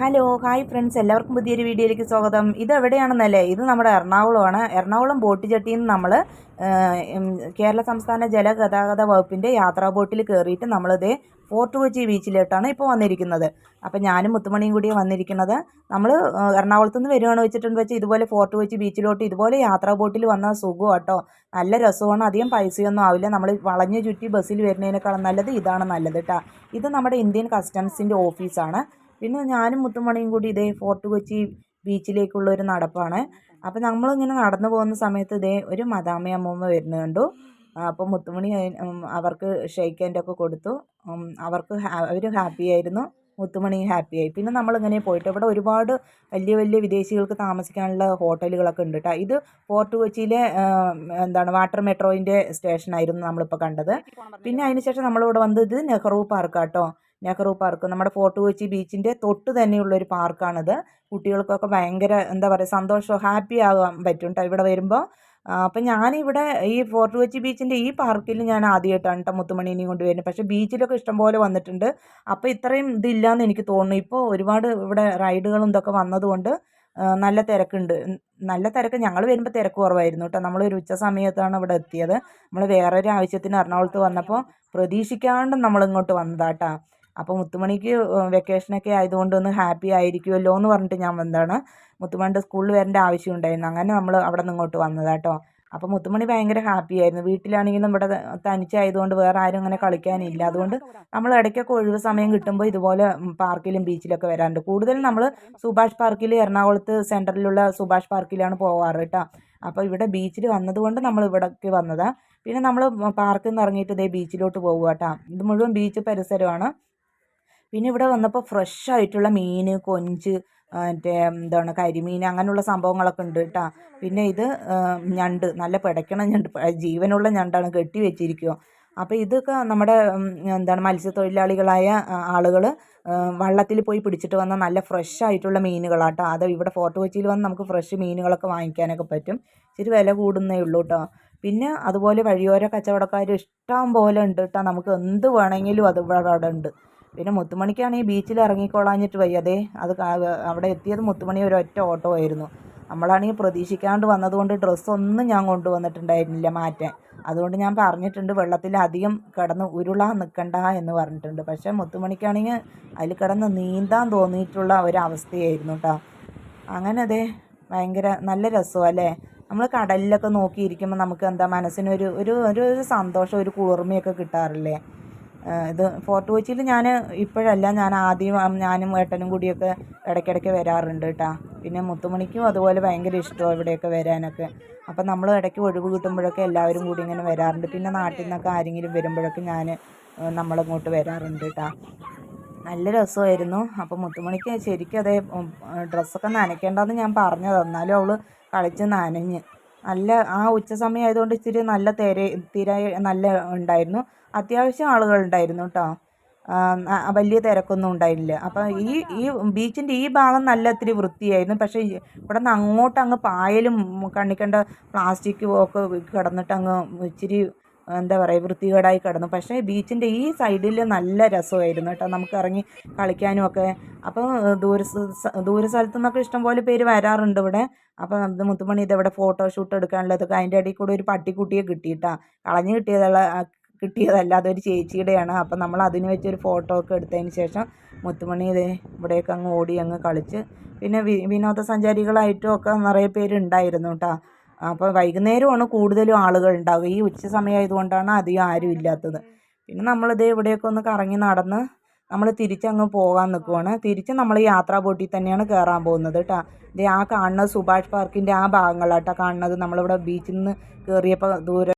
Hello hi friends എല്ലാവർക്കും പുതിയൊരു വീഡിയോയിലേക്ക് സ്വാഗതം. ഇത് എവിടെയാണെന്നല്ലേ? ഇത് നമ്മുടെ എറണാകുളമാണ്. എറണാകുളം ബോട്ട് ജട്ടിയിൽ നിന്ന് നമ്മൾ കേരള സംസ്ഥാന ജലഗതാഗത വകുപ്പിന്റെ യാത്രാ ബോട്ടിൽ കയറിയിട്ട് നമ്മളിതേ ഫോർട്ട് കൊച്ചി ബീച്ചിലോട്ടാണ് ഇപ്പോൾ വന്നിരിക്കുന്നത്. അപ്പോൾ ഞാനും മുത്തുമണിയും കൂടിയാണ് വന്നിരിക്കുന്നത്. നമ്മൾ എറണാകുളത്ത് നിന്ന് വരുവാണെന്ന് വെച്ചിട്ടുണ്ട് വെച്ചാൽ ഇതുപോലെ ഫോർട്ട് കൊച്ചി ബീച്ചിലോട്ട് ഇതുപോലെ യാത്രാ ബോട്ടിൽ വന്ന സുഖം കേട്ടോ നല്ല രസമാണ്. അധികം പൈസയൊന്നും ആവില്ല. നമ്മൾ വളഞ്ഞു ചുറ്റി ബസ്സിൽ വരുന്നതിനേക്കാളും നല്ലത് ഇതാണ് നല്ലത് കേട്ടോ ഇത് നമ്മുടെ ഇന്ത്യൻ കസ്റ്റംസിന്റെ ഓഫീസാണ്. പിന്നെ ഞാനും മുത്തുമണിയും കൂടി ഇതേ ഫോർട്ട് കൊച്ചി ബീച്ചിലേക്കുള്ള ഒരു നടപ്പാണ്. അപ്പോൾ നമ്മളിങ്ങനെ നടന്നു പോകുന്ന സമയത്ത് ഇതേ ഒരു മദാമ അമ്മൂമ്മ വരുന്നത് കണ്ടു. അപ്പോൾ മുത്തുമണി അവർക്ക് ഷെയ്ക്ക് ഹാൻഡൊക്കെ കൊടുത്തു. അവർക്ക് അവർ ഹാപ്പി ആയിരുന്നു. മുത്തുമണി ഹാപ്പി ആയി. പിന്നെ നമ്മളിങ്ങനെ പോയിട്ട് ഇവിടെ ഒരുപാട് വലിയ വലിയ വിദേശികൾക്ക് താമസിക്കാനുള്ള ഹോട്ടലുകളൊക്കെ ഉണ്ട് കേട്ടോ ഇത് ഫോർട്ട് കൊച്ചിയിലെ എന്താണ് വാട്ടർ മെട്രോയിന്റെ സ്റ്റേഷനായിരുന്നു നമ്മളിപ്പോൾ കണ്ടത്. പിന്നെ അതിനുശേഷം നമ്മളിവിടെ വന്നത് നെഹ്റു പാർക്കാട്ടോ നെഹ്റു പാർക്ക്. നമ്മുടെ ഫോർട്ട് കൊച്ചി ബീച്ചിന്റെ തൊട്ട് തന്നെയുള്ളൊരു പാർക്കാണിത്. കുട്ടികൾക്കൊക്കെ ഭയങ്കര എന്താ പറയുക സന്തോഷം ഹാപ്പി ആകാൻ പറ്റും കേട്ടോ ഇവിടെ വരുമ്പോൾ അപ്പം ഞാനിവിടെ ഈ ഫോർട്ട് കൊച്ചി ബീച്ചിന്റെ ഈ പാർക്കിൽ ഞാൻ ആദ്യമായിട്ടാണ് കേട്ടോ മുത്തുമണീനെയും കൊണ്ട് വരുന്നത്. പക്ഷേ ബീച്ചിലൊക്കെ ഇഷ്ടംപോലെ വന്നിട്ടുണ്ട്. അപ്പോൾ ഇത്രയും ഇതില്ലാന്ന് എനിക്ക് തോന്നുന്നു. ഇപ്പോൾ ഒരുപാട് ഇവിടെ റൈഡുകളും ഇതൊക്കെ വന്നതുകൊണ്ട് നല്ല തിരക്കുണ്ട്. നല്ല തിരക്ക്. ഞങ്ങൾ വരുമ്പോൾ തിരക്ക് കുറവായിരുന്നു കേട്ടോ നമ്മൾ ഒരു ഉച്ച സമയത്താണ് ഇവിടെ എത്തിയത്. നമ്മൾ വേറൊരു ആവശ്യത്തിന് എറണാകുളത്ത് വന്നപ്പോൾ പ്രതീക്ഷിക്കാണ്ട് നമ്മൾ ഇങ്ങോട്ട് വന്നതാട്ടാ അപ്പോൾ മുത്തുമണിക്ക് വെക്കേഷനൊക്കെ ആയതുകൊണ്ട് ഒന്ന് ഹാപ്പി ആയിരിക്കുമല്ലോ എന്ന് പറഞ്ഞിട്ട് ഞാൻ വന്നതാണ്. മുത്തുമണിയുടെ സ്കൂളിൽ വരേണ്ട ആവശ്യം ഉണ്ടായിരുന്നു അങ്ങനെ നമ്മൾ അവിടെ നിന്ന് ഇങ്ങോട്ട് വന്നതാട്ടോ അപ്പോൾ മുത്തുമണി ഭയങ്കര ഹാപ്പി ആയിരുന്നു. വീട്ടിലാണെങ്കിലും ഇവിടെ തനിച്ചായതുകൊണ്ട് വേറെ ആരും അങ്ങനെ കളിക്കാനില്ല. അതുകൊണ്ട് നമ്മൾ ഇടയ്ക്കൊക്കെ ഒഴിവ് സമയം കിട്ടുമ്പോൾ ഇതുപോലെ പാർക്കിലും ബീച്ചിലൊക്കെ വരാറുണ്ട്. കൂടുതലും നമ്മൾ സുഭാഷ് പാർക്കിൽ എറണാകുളത്ത് സെന്ററിലുള്ള സുഭാഷ് പാർക്കിലാണ് പോവാറ് കേട്ടോ അപ്പോൾ ഇവിടെ ബീച്ചിൽ വന്നതുകൊണ്ട് നമ്മൾ ഇവിടേക്ക് വന്നതാണ് പിന്നെ നമ്മൾ പാർക്കിൽ നിന്ന് ഇറങ്ങിയിട്ട് ഇതേ ബീച്ചിലോട്ട് പോകുക കേട്ടോ ഇത് മുഴുവൻ ബീച്ച് പരിസരമാണ്. പിന്നെ ഇവിടെ വന്നപ്പോൾ ഫ്രഷ് ആയിട്ടുള്ള മീൻ കൊഞ്ച് മറ്റേ എന്താണ് കരിമീൻ അങ്ങനെയുള്ള സംഭവങ്ങളൊക്കെ ഉണ്ട് കേട്ടോ പിന്നെ ഇത് ഞണ്ട് നല്ല പിടയ്ക്കണ ഞണ്ട് ജീവനുള്ള ഞണ്ടാണ് കെട്ടി വെച്ചിരിക്കുക അപ്പോൾ ഇതൊക്കെ നമ്മുടെ എന്താണ് മത്സ്യത്തൊഴിലാളികളായ ആളുകൾ വള്ളത്തിൽ പോയി പിടിച്ചിട്ട് വന്ന നല്ല ഫ്രഷ് ആയിട്ടുള്ള മീനുകളാട്ടോ അത് ഇവിടെ ഫോർട്ട് കൊച്ചിയിൽ വന്ന് നമുക്ക് ഫ്രഷ് മീനുകളൊക്കെ വാങ്ങിക്കാനൊക്കെ പറ്റും. ഇച്ചിരി വില കൂടുന്നേ ഉള്ളൂ കേട്ടോ പിന്നെ അതുപോലെ വഴിയോര കച്ചവടക്കാർ ഇഷ്ടം പോലെ ഉണ്ട് കേട്ടോ നമുക്ക് എന്ത് വേണമെങ്കിലും അത് ഇവിടെ ഉണ്ട്. പിന്നെ മുത്തുമണിക്കാണെങ്കിൽ ബീച്ചിൽ ഇറങ്ങിക്കൊള്ളാഞ്ഞിട്ട് വയ്യ അതെ അവിടെ എത്തിയത് മുത്തുമണി ഒരു ഒറ്റ ഓട്ടോ ആയിരുന്നു. നമ്മളാണെങ്കിൽ പ്രതീക്ഷിക്കാണ്ട് വന്നതുകൊണ്ട് ഡ്രസ്സൊന്നും ഞാൻ കൊണ്ടുവന്നിട്ടുണ്ടായിരുന്നില്ല മാറ്റാൻ. അതുകൊണ്ട് ഞാൻ പറഞ്ഞിട്ടുണ്ട് വെള്ളത്തിൽ അധികം കിടന്ന് ഉരുളാൻ നിൽക്കണ്ട എന്ന് പറഞ്ഞിട്ടുണ്ട്. പക്ഷേ മുത്തുമണിക്കാണെങ്കിൽ അതിൽ കിടന്ന് നീന്താൻ തോന്നിയിട്ടുള്ള ഒരവസ്ഥയായിരുന്നു കേട്ടോ അങ്ങനെ അതെ ഭയങ്കര നല്ല രസം അല്ലേ? നമ്മൾ കടലിലൊക്കെ നോക്കിയിരിക്കുമ്പോൾ നമുക്ക് എന്താ മനസ്സിനൊരു ഒരു ഒരു സന്തോഷം ഒരു കുളിർമയൊക്കെ കിട്ടാറില്ലേ? ഇത് ഫോർട്ട് കൊച്ചിയിൽ ഞാൻ ഇപ്പോഴല്ല ഞാൻ ആദ്യം ഞാനും ഏട്ടനും കൂടിയൊക്കെ ഇടയ്ക്കിടയ്ക്ക് വരാറുണ്ട് കേട്ടോ പിന്നെ മുത്തുമണിക്കും അതുപോലെ ഭയങ്കര ഇഷ്ടമാണ് ഇവിടെയൊക്കെ വരാനൊക്കെ. അപ്പം നമ്മൾ ഇടയ്ക്ക് ഒഴിവ് കിട്ടുമ്പോഴൊക്കെ എല്ലാവരും കൂടി ഇങ്ങനെ വരാറുണ്ട്. പിന്നെ നാട്ടിൽ നിന്നൊക്കെ ആരെങ്കിലും വരുമ്പോഴൊക്കെ ഞാൻ നമ്മളിങ്ങോട്ട് വരാറുണ്ട് കേട്ടോ നല്ല രസമായിരുന്നു. അപ്പോൾ മുത്തുമണിക്ക് ശരിക്കും അതേ ഡ്രസ്സൊക്കെ നനയ്ക്കേണ്ടെന്ന് ഞാൻ പറഞ്ഞത് എന്നാലും അവൾ കളിച്ച് നനഞ്ഞ്. നല്ല ആ ഉച്ച സമയം ആയതുകൊണ്ട് ഇച്ചിരി നല്ല തിര തിര നല്ല ഉണ്ടായിരുന്നു. അത്യാവശ്യം ആളുകൾ ഉണ്ടായിരുന്നു കേട്ടോ വലിയ തിരക്കൊന്നും ഉണ്ടായിരുന്നില്ല. അപ്പം ഈ ഈ ബീച്ചിന്റെ ഈ ഭാഗം നല്ല ഇത്തിരി വൃത്തിയായിരുന്നു. പക്ഷേ ഇവിടെ നിന്ന് അങ്ങോട്ട് അങ്ങ് പായലും കണ്ണിക്കണ്ട പ്ലാസ്റ്റിക്കും ഒക്കെ കിടന്നിട്ട് അങ്ങ് ഇച്ചിരി എന്താ പറയുക വൃത്തികേടായി കിടന്നു. പക്ഷേ ബീച്ചിന്റെ ഈ സൈഡിൽ നല്ല രസമായിരുന്നു കേട്ടോ. നമുക്ക് ഇറങ്ങി കളിക്കാനും ഒക്കെ. അപ്പോൾ ദൂര ദൂര സ്ഥലത്തു നിന്നൊക്കെ ഇഷ്ടംപോലെ പേര് വരാറുണ്ട് ഇവിടെ. അപ്പോൾ ഇത് മുത്തുമണി ഫോട്ടോ ഫോട്ടോഷൂട്ട് എടുക്കാനുള്ളതൊക്കെ അതിന്റെ ഇടയിൽ കൂടെ ഒരു പട്ടിക്കുട്ടിയെ കിട്ടിയിട്ടാ. കളഞ്ഞു കിട്ടിയതുള്ള കിട്ടിയതല്ല അതൊരു ചേച്ചിയുടെയാണ്. അപ്പം നമ്മൾ അതിന് വെച്ചൊരു ഫോട്ടോ ഒക്കെ എടുത്തതിന് ശേഷം മുത്തുമണി ഇത് ഇവിടെയൊക്കെ അങ്ങ് ഓടി അങ്ങ് കളിച്ച്. പിന്നെ വിനോദസഞ്ചാരികളായിട്ടും ഒക്കെ നിറയെ പേരുണ്ടായിരുന്നു കേട്ടോ. അപ്പോൾ വൈകുന്നേരമാണ് കൂടുതലും ആളുകൾ ഉണ്ടാവുക. ഈ ഉച്ച സമയമായതുകൊണ്ടാണ് അധികം ആരും ഇല്ലാത്തത്. പിന്നെ നമ്മളിതേ ഇവിടെയൊക്കെ ഒന്ന് കറങ്ങി നടന്ന് നമ്മൾ തിരിച്ചങ്ങ് പോകാൻ നിൽക്കുവാണ് തിരിച്ച് നമ്മൾ യാത്രാ ബോട്ടിൽ തന്നെയാണ് കയറാൻ പോകുന്നത് കേട്ടോ ഇത് ആ കാണുന്നത് സുഭാഷ് പാർക്കിന്റെ ആ ഭാഗങ്ങളാണ് ഭാഗങ്ങളാട്ടോ കാണുന്നത്. നമ്മളിവിടെ ബീച്ചിൽ നിന്ന് കയറിയപ്പോൾ ദൂരെ